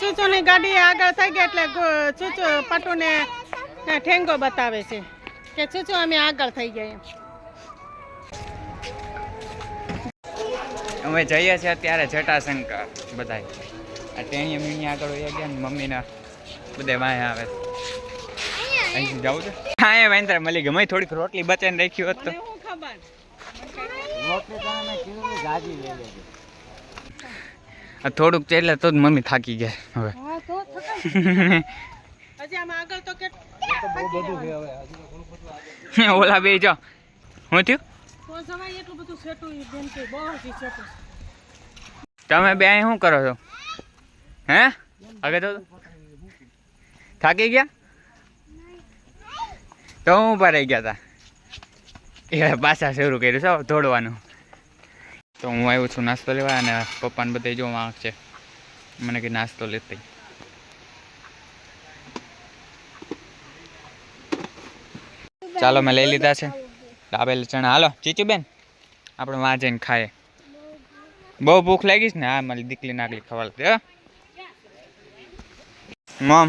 ચૂચુની ગાડી આગળ થઈ ગઈ એટલે ચૂચો પટુને ઠેંગો બતાવે છે કે ચૂચુ અમે આગળ થઈ ગયા એમ. અમે જઈએ છીએ અત્યારે જટાશંકર બધાય. આ ટેણી મીણી આગળ વહી ગયા ને મમ્મીના બધે વાંહે આવે. અહીંથી જવું છે. હા એ વાંદરા મળી ગઈ. મેં થોડીક રોટલી બચાવીને રાખી હોત તો. મને શું ખબર? આ થોડુંક ચાલે તો જ મમ્મી થાકી ગયા હવે. ઓલા બે જો. હું થયું? તમે બે શું કરો છો? હે? આગળ તો થાકી ગયા? તો હું ઊભા રહી ગયા હતા એ પાછા શરૂ કર્યું છે દોડવાનું તો હું આવ્યો છું નાસ્તો લેવા અને પપ્પાને બધા જો વાંક છે. મને કે નાસ્તો લેતી. ચાલો મેં લઈ લીધા છે. ડાબેલ ચણા. હાલો ચીચુબેન આપણે વાં જઈને ખાઈએ. બહુ ભૂખ લાગી છે ને હા મારી દીકરી નાગલી ખવાડ દે મમ.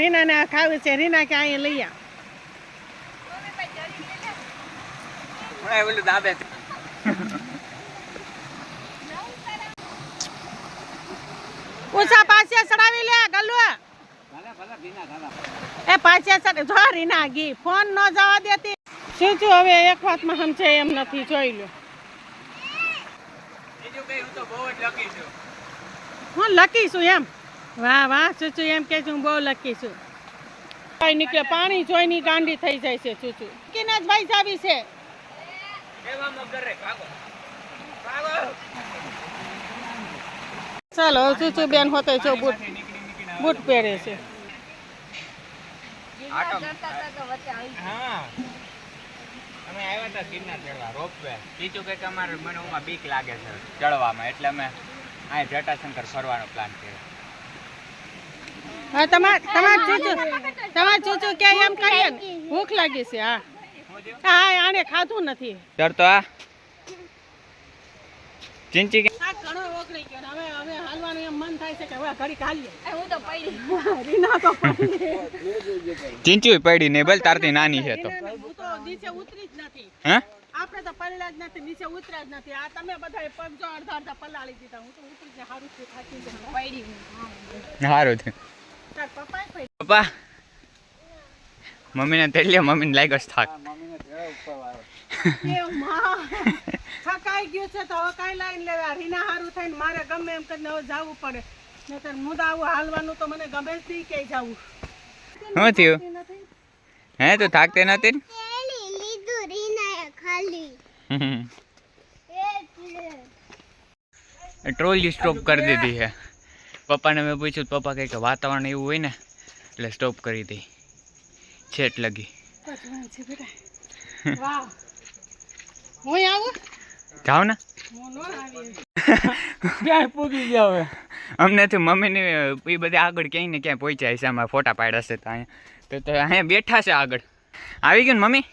રીનાને આ ખાવું છે રીના કે અહીંયા લઈ આ ઓલું દાબે. ઉષા પાસે સડાવી લે ગલ્લુ એ પાસે ચડ જો રીના ગી ફોન ન જવા દેતી. શું છું હવે એક વાતમાં સમજે એમ નથી જોઈ લો હું લકી છું. હું લકી છું એમ. વાહ વાહ ચૂચુ એમ કે છું બહુ લકી છું. નીકળે પાણી જોઈની ગાંડી થઈ જાય છે ચૂચુ કિનાજ ભાઈ સાબી છે એવા મગર રે ભાગો ભાગો ચાલો ચૂચુ બેન હોતે છો બૂટ બૂટ પહેરે છે. અમે આવ્યા હતા ગિરનાર ચડવા રોપવે. બીજું કંઈક અમારે મને ઓમાં બીક લાગે છે ચડવામાં એટલે અમે આ જટાશંકર ફરવાનો પ્લાન કર્યો. હા તમાર તમાર ચૂચુ તમાર ચૂચુ કે એમ કરીએ ભૂખ લાગી છે હા. હા આને ખાધું નથી. ચડતો આ. ચિંચી કે આ ઘણો ઓગળી ગયો હવે હવે હાલવાનું એમ મન થાય છે કે હવે ઘડી હાલીએ. હું તો પડી. રીના તો પડી. ચિંચી પડી ને ભલે તારતી નાની છે તો. હું તો નીચે ઉતરી જ નથી. હે? આપણે તો પડેલા જ નથી નીચે ઉતર્યા જ નથી. આ તમે બધા પગ જો અડધા અડધા પલાળી દીધા. હું તો ઉતરી જ સારું છું થાકી જ પડી થયું. તાર પપ્પાએ પડી. પપ્પા. મમ્મીને તેલ્યા મમ્મીને લાગ્યો છે થાક. થકાઈ ગયું છે તો હવે કાંઈ લાઈન લેવા. રીના હારું થઈને મારે ગમે એમ કરીને હવે જવું પડે. નહીતર મુદા આવું હાલવાનું તો મને ગમે જ નહીં ક્યાંય જવું. શું થયું? હે તું થાકતી નથી? લીધું રીનાએ ખાલી ટ્રોલી સ્ટોપ કરી દીધી છે. પપ્પાને મેં પૂછ્યું પપ્પા કહે કે વાતાવરણ એવું હોય ને એટલે સ્ટોપ કરી દઈ છેટ લગી. વાહ. હું આવું? જાઓ ને. હું ન આવી. ક્યાંય પૂગી ગયા હવે? અમને તો મમ્મીને એ બધી આગળ ક્યાંય ને ક્યાંય પહોંચ્યા છે આમાં ફોટા પાડ્યા છે તો અહીંયા. તો તો અહીંયા બેઠા છે આગળ. આવી ગયું ને મમ્મી?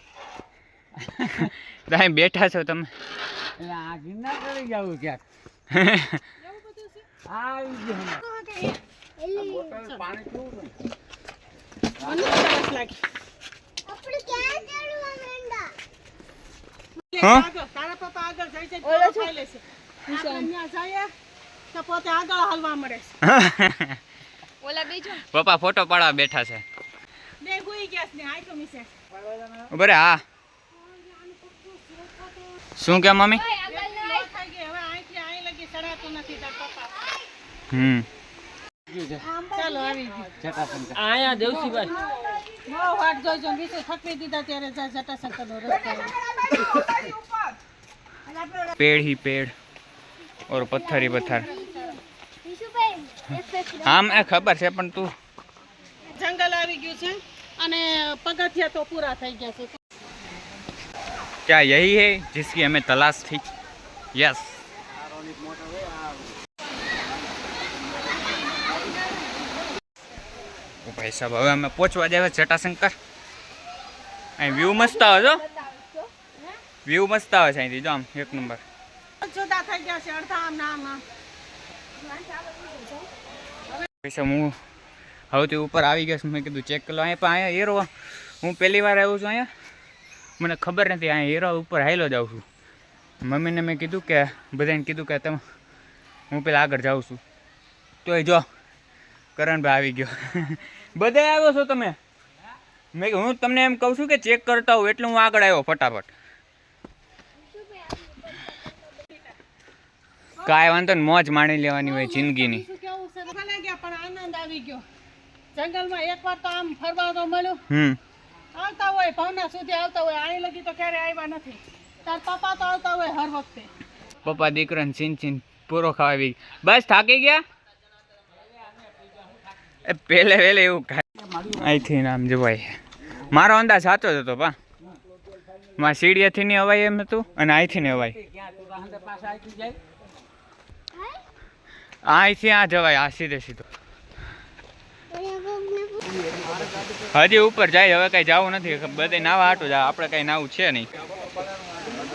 તો અહીં બેઠા છો તમે. મને સરસ લાગી. આપણે ક્યાં ચડવા? માંડા હા? તારા પપ્પા આગળ જાય છે તો ખાઈ લેશે આપણે જઈએ તો પોતે આગળ હાલવા મળે છે. પપ્પા ફોટો પાડવા બેઠા છે. બે ગયા છે ને તો મિસે બરે હા. શું કે મમ્મી? થઈ ગઈ હવે અહીંથી અહીં લગી ચડાતું નથી હમ. ચાલો આવી ગયું. આયા દેવસીભાઈ. બહુ વાટ જોઈજો ને બીજું થકવી દીધા ત્યારે જટાશંકર નો રસ્તો. पेड़ ही पेड़ और पत्थर ही पत्थर વિશુભાઈ हाँ मैं खबर है पण तू જંગલ આવી ગયું છે અને પગથિયા તો પૂરા થઈ ગયા છે क्या यही है जिसकी हमें तलाश थी यस ઓ ભાઈ સાહેબ હવે અમે પહોંચવા જાય જટાશંકર અહીં વ્યૂ મસ્ત આવે છો વ્યૂ મસ્ત આવે છે અહીંથી જો આમ એક નંબર જોતા થઈ ગયા છે અડધા આમ ને આમ. હું હવેથી ઉપર આવી ગયો છું મેં કીધું ચેક કરો અહીંયા પણ અહીંયા એરો હું પહેલી વાર આવ્યો છું અહીંયા. મને ખબર નથી અહીંયા એરો ઉપર હાઈલો જાઉં છું. મમ્મીને મેં કીધું કે બધાને કીધું કે તમે હું પેલા આગળ જાઉં છું. તોય જો કરણભાઈ આવી ગયો. બધા આવ્યો છો તમે? મેં હું તમને એમ કહું છું કે ચેક કરતા હોઉં એટલે હું આગળ આવ્યો ફટાફટ. કાંઈ વાંધો ને મોજ માણી લેવાની હોય જિંદગીની. પણ આનંદ આવી ગયો. જંગલમાં એકવાર તો આમ ફરવા તો મળ્યું. હમ. આવતા હોય ભાવના સુધી આવતા હોય. આણી લગી તો ક્યારે આવ્યા નથી. તાર પપ્પા તો આવતા હોય હર વખતે. પપ્પા દીકરાને ચીન ચીન પૂરો ખાવી બસ થાકી ગયા? એ પહેલે વહેલે એવું અહીંથી નામ જોવાય મારો અંદાજ સાચો જ હતો પા. માં સીડીએથી ની અવાય એમ હતું અને અહીંથી ને અવાય. અહીંથી આ જવાય, આ સીધે સીધો. હજી ઉપર જાય, હવે કઈ જવું નથી, બધે નાવા હાટું જાય, આપણે કઈ નાવું છે નહીં.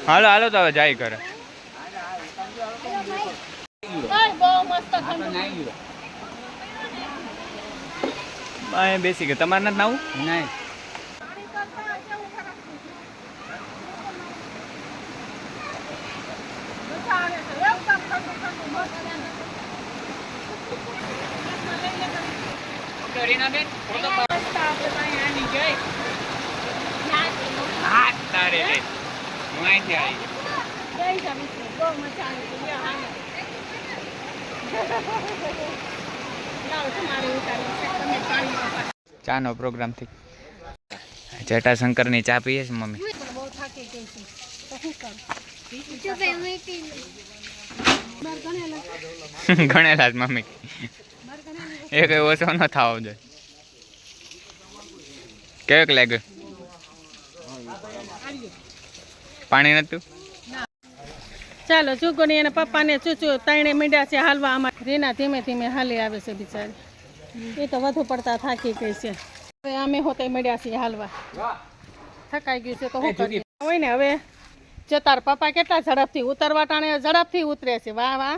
હાલો હાલો તો હવે જાય ઘરે. બેસી ગયા. તમારે નથી નાવું? નહીં. ચાનો પ્રોગ્રામ થઈ જટાશંકરની ચા પીએ છે મમ્મી? બહુ થાકી ગઈ છે. ગણેલા જ મમ્મી. એ કઈ ઓછો ન થાવો જોઈએ કેવું લાગ્યું? પાણી નતું? ચાલો ચૂકોની અને પપ્પાને ચૂચુ ત્રણે મીંડા છે હાલવા અમારે રીના ધીમે ધીમે હાલી આવે છે બિચારી. એ તો વધુ પડતા થાકી ગઈ છે. હવે અમે હોતે મળ્યા છીએ હાલવા. થકાઈ ગયું છે તો હું કરીએ? હોય ને હવે? જો તાર પપ્પા કેટલા ઝડપથી ઉતરવા ટાણે ઝડપથી ઉતરે છે. વાહ વાહ.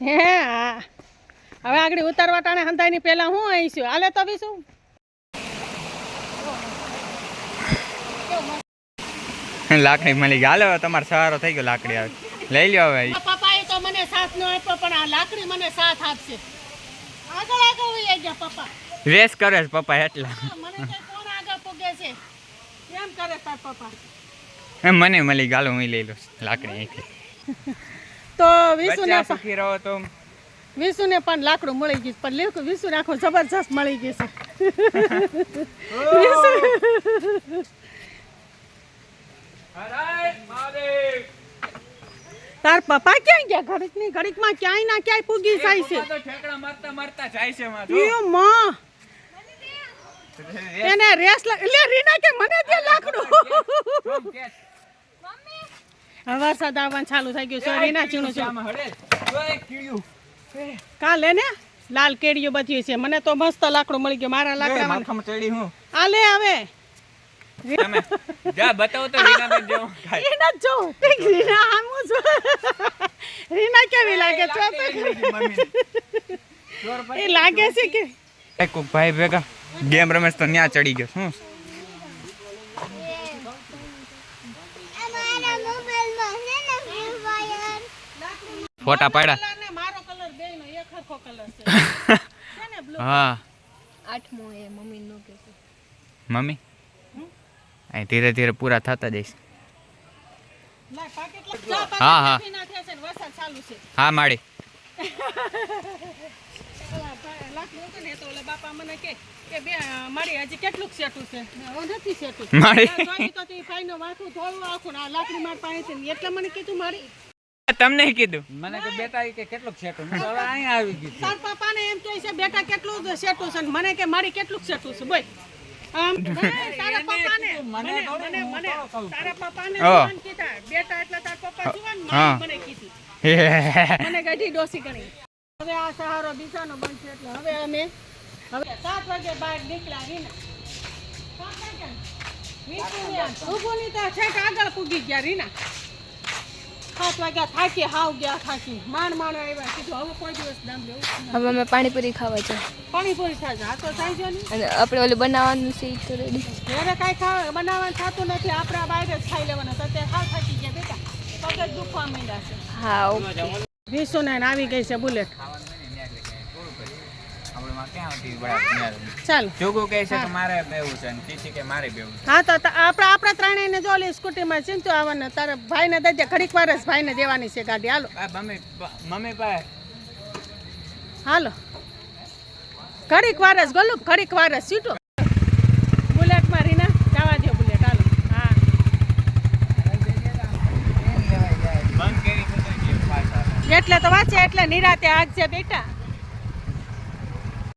હે હા. હવે આગળ ઉતરવા ટાણે હંધાઈની પહેલા હું આવીશું? હાલે તો બી શું? લાકડી મળી ગઈ. હાલે હવે તમારો સહારો થઈ ગયો લાકડી આવે. લઈ લ્યો હવે પપ્પાએ તો મને સાથ ન આપ્યો પણ આ લાકડી મને સાથ આપશે. આગળ આગળ વહી ગયા પપ્પા. રેસ કરે છે પપ્પા એટલા. મને કોણ આગળ પૂગે છે? એમ કરે તાર પપ્પા? એમ મને મળી ગાલો હું લઈ લઉં લાકડી અહીંથી. તો વિશુને સુખી રહો તો. વિશુને પણ લાકડું મળી ગયું પણ લેખું વિશુને આખું જબરજસ્ત મળી ગયું છે. તાર પપ્પા ક્યાં ગયા? ઘડીકની ઘડીકમાં ક્યાંય ના ક્યાંય પૂગી જાય છે. ઠેકડા મારતા મારતા જાય છે માં! એને રેસ લા- રીના કે મને દે લાકડું. વરસાદ આવવાનું ચાલુ થઈ ગયું છે રીના ચીણું છે. કાલે ને લાલ કેડીઓ બધી છે. મને તો મસ્ત લાકડું મળી ગયું મારા લાકડા ચડી હું. આ લે હવે. તમે જા બતાવો તો જેવું ખાય રીના જો રીના આમો છું. રીના કેવી લાગે છે? એ લાગે છે કે એક ભાઈ ભેગા. ગેમ રમેશ તો ન્યા ચડી ગયો શું ફોટા પાડ્યા. હા. આઠમો એ મમ્મી નો કે મમ્મી? અહીં ધીરે ધીરે પૂરા થતા જઈશ. હા, હા. નાખી નાખ્યા છે ને વરસાદ ચાલુ છે. હા માડી તમને કીધું? મને કે બેટા કે કેટલું સેટું? મેં હવે અહીંયા આવી ગયું તાર પપ્પાને એમ કહે છે બેટા કેટલું સેટું છે મને કે મારી કેટલું સેટું છે બોય આમ તારા તારા પપ્પાને મને મને મને તારા પપ્પા ને કીધા. બેટા એટલે તાર પપ્પા જુવાન. મને કીધી. મને ગઢી ડોસી ગણી. હવે આ સહારો બીજાનો બનશે એટલે હવે અમે હવે સાત વાગે બહાર નીકળ્યા રીના ને? તો છેક આગળ પૂગી ગયા રીના. સાત વાગ્યા થાકી હાવ ગયા થાકી. માંડ માંડ આવ્યા. કીધું હવે કોઈ દિવસ નામ લેવું હવે અમે પાણીપુરી ખાવા છે. પાણીપુરી થાય આ તો થાય છે અને આપણે ઓલું બનાવવાનું છે તો રેડી ઘરે કાંઈ ખાવા બનાવવાનું થતું નથી. આપણે બાય બહાર જ ખાઈ લેવાના. તો અત્યારે હાવ થાકી ગયા બેટા. પગ જ દુખવા માંડ્યા છે. હા ઓકે. વીસો ને આવી ગઈ છે બુલેટ. આપણે માં ક્યાં આવતી બરાબર ચાલો. જોગો કહે છે કે મારે બેવું છે અને ટીસી કે મારે બેવું હા તો ત- આપણે આપણા ત્રણેયને જો ઓલી સ્કૂટીમાં ચિંતુ આવવાને. તારે ભાઈને દઈ દે. ઘડીક વાર જ ભાઈને દેવાની છે ગાડી. હાલો. મમ્મી હાલો. ઘડીક વાર જ ગલું ઘડીક વાર જ. સીટો બુલેટમાં રીના જવા દો બુલેટ હાલો હા બંધ કરી તો પાછા એટલે તો વાંચે એટલે નિરાતે આગજે બેટા